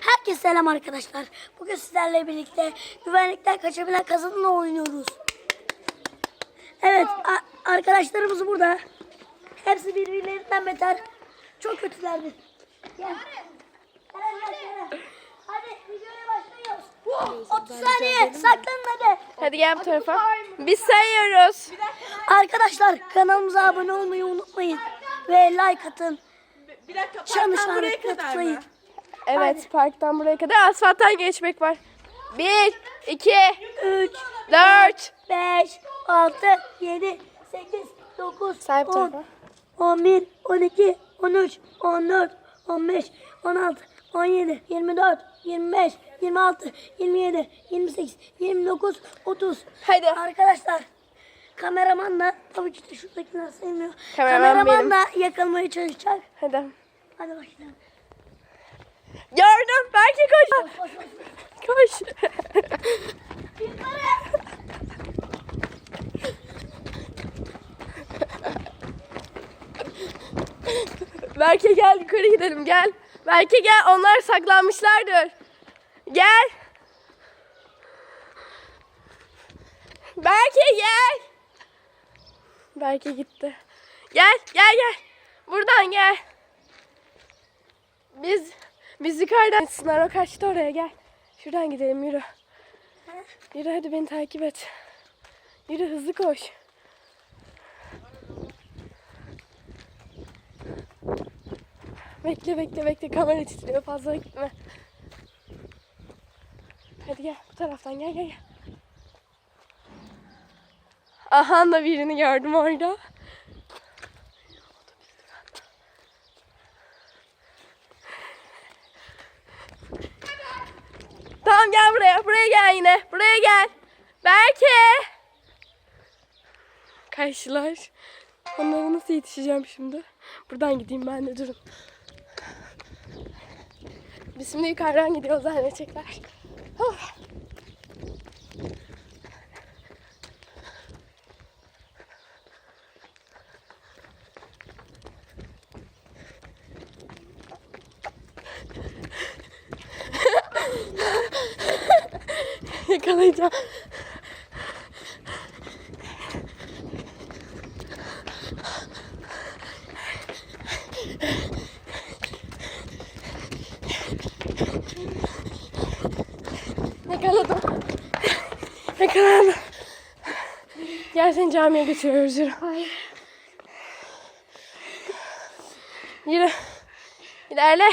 Herkese selam arkadaşlar. Bugün sizlerle birlikte güvenlikten kaçabilen kazanımla oynuyoruz. Evet arkadaşlarımız burada. Hepsi birbirlerinden beter. Çok kötülerdi. Gel. Gel, gel, gel. Hadi videoya başlıyoruz. 30 saniye saklanın hadi. Hadi gel bu tarafa. Biz sayıyoruz. Arkadaşlar kanalımıza abone olmayı unutmayın. Ve like atın. Bir dakika Çan parktan buraya işaretine kadar tıklayın. Evet parktan buraya kadar asfalttan geçmek var. Bir, iki, 3, dört. 5, 6, 7, 8, 9, Say bu 10, tarafa. 11, 12, 13, 14, 15, 16, 17, 24, 25, 26, 27, 28, 29, 30. Hadi. Arkadaşlar kameraman da tabii ki de şuradakiler sevmiyor. Kameraman Kameraman benim. da yakalamayı çalışacak. Hadi. Hadi başlayalım. Belki. Koş, koş. Koş. Berke gel yukarı gidelim gel. Berke gel onlar saklanmışlardır. Gel. Berke gel. Berke gitti. Gel gel gel. Buradan gel. Biz biz yukarıdan Sınar o kaçtı oraya gel. Şuradan gidelim yürü. Yürü hadi beni takip et. Yürü hızlı koş. Bekle bekle bekle kamera titriyor fazla gitme. Hadi gel bu taraftan gel gel gel. Aha da birini gördüm orada. Tamam gel buraya. Buraya gel yine. Buraya gel. Berke. Kaçtılar. Onlara nasıl yetişeceğim şimdi? Buradan gideyim ben de durun. Biz şimdi yukarıdan gidiyoruz zannedecekler. Oh. Yakalayacağım. Yakaladım. Yakaladım. Gel seni camiye götürüyoruz yürü. Yürü. İlerle.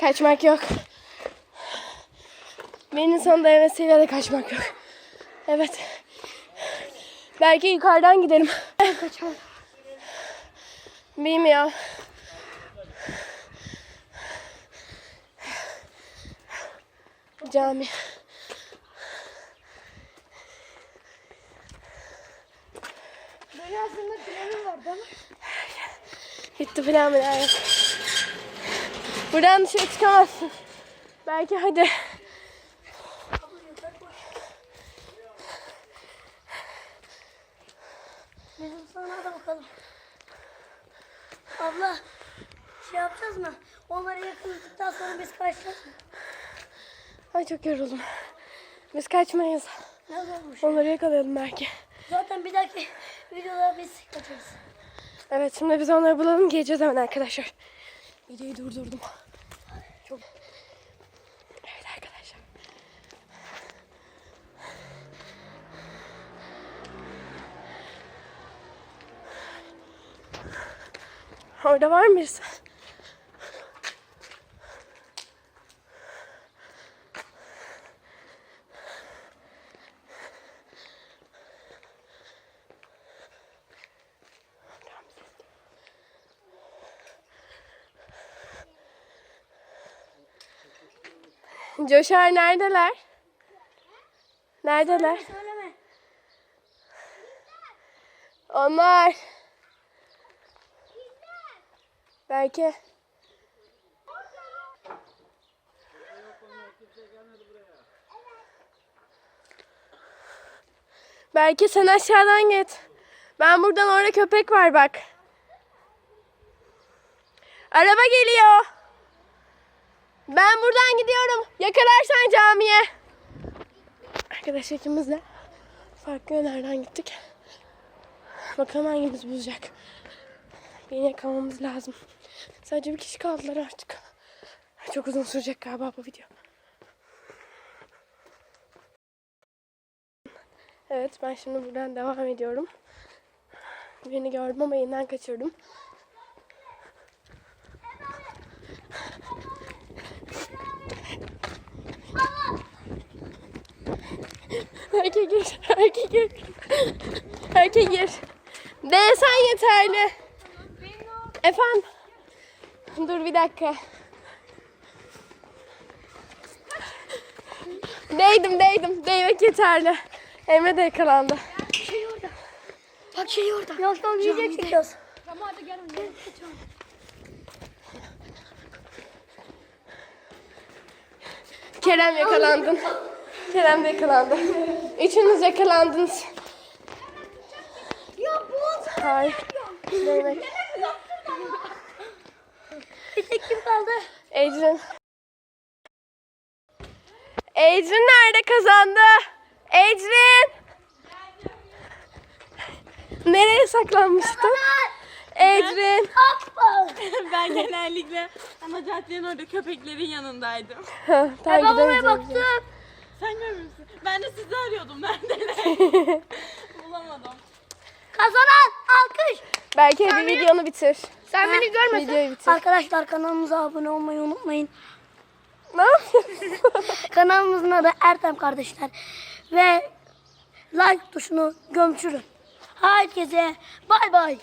Kaçmak yok. Benim son dayanasıyla da kaçmak yok. Evet. Belki yukarıdan gidelim. Kaçalım. Bilmiyorum. Cami. Böyle aslında planım vardı ama. Gitti falan yani? Buradan dışarı çıkamazsın. Belki hadi. Bizim sana da bakalım. Abla şey yapacağız mı? Onları yakaladıktan sonra biz kaçacağız mı? Ay çok yoruldum. Biz kaçmayız. Ne olmuş? Onları yakalayalım belki. Zaten bir dahaki videoda biz kaçarız. Evet şimdi biz onları bulalım geleceğiz hemen arkadaşlar. Videoyu durdurdum. Çok... Evet arkadaşlar. Orada var mı Coşar neredeler? Neredeler? Söyleme. Onlar. Belki. Belki sen aşağıdan git. Ben buradan orada köpek var bak. Araba geliyor. Ben buradan gidiyorum. Yakalarsan camiye. Arkadaş ikimiz de farklı yönlerden gittik. Bakalım hangimiz bulacak. Beni yakalamamız lazım. Sadece bir kişi kaldılar artık. Çok uzun sürecek galiba bu video. Evet ben şimdi buradan devam ediyorum. Birini gördüm ama yeniden kaçırdım. Erkek gir, erkek gir. Erkek gir. Değsen yeterli. Efendim? Dur bir dakika. Değdim değdim. Değmek yeterli. Emre de yakalandı. Şey orada. Bak şey orada. Yok tamam video çekiyoruz. Kerem yakalandın. Kerem de yakalandı. Üçünüz yakalandınız. Ya bu Hayır. Değmek. Bir tek kim kaldı? Ecrin. Ecrin nerede kazandı? Ecrin. Nereye saklanmıştın? Ecrin. Ben genellikle ana caddenin orada köpeklerin yanındaydım. Ha, Ben Takip babama edeceğiz. baktım. Sen görmüşsün. Ben de sizi arıyordum. Neredeler? Bulamadım. Kazanan alkış. Belki bir videonu bitir. Sen beni görmesen. Videoyu bitir. Arkadaşlar kanalımıza abone olmayı unutmayın. Ne yapıyorsun? Kanalımızın adı Ertem Kardeşler. Ve like tuşunu gömçürün. Herkese bay bay.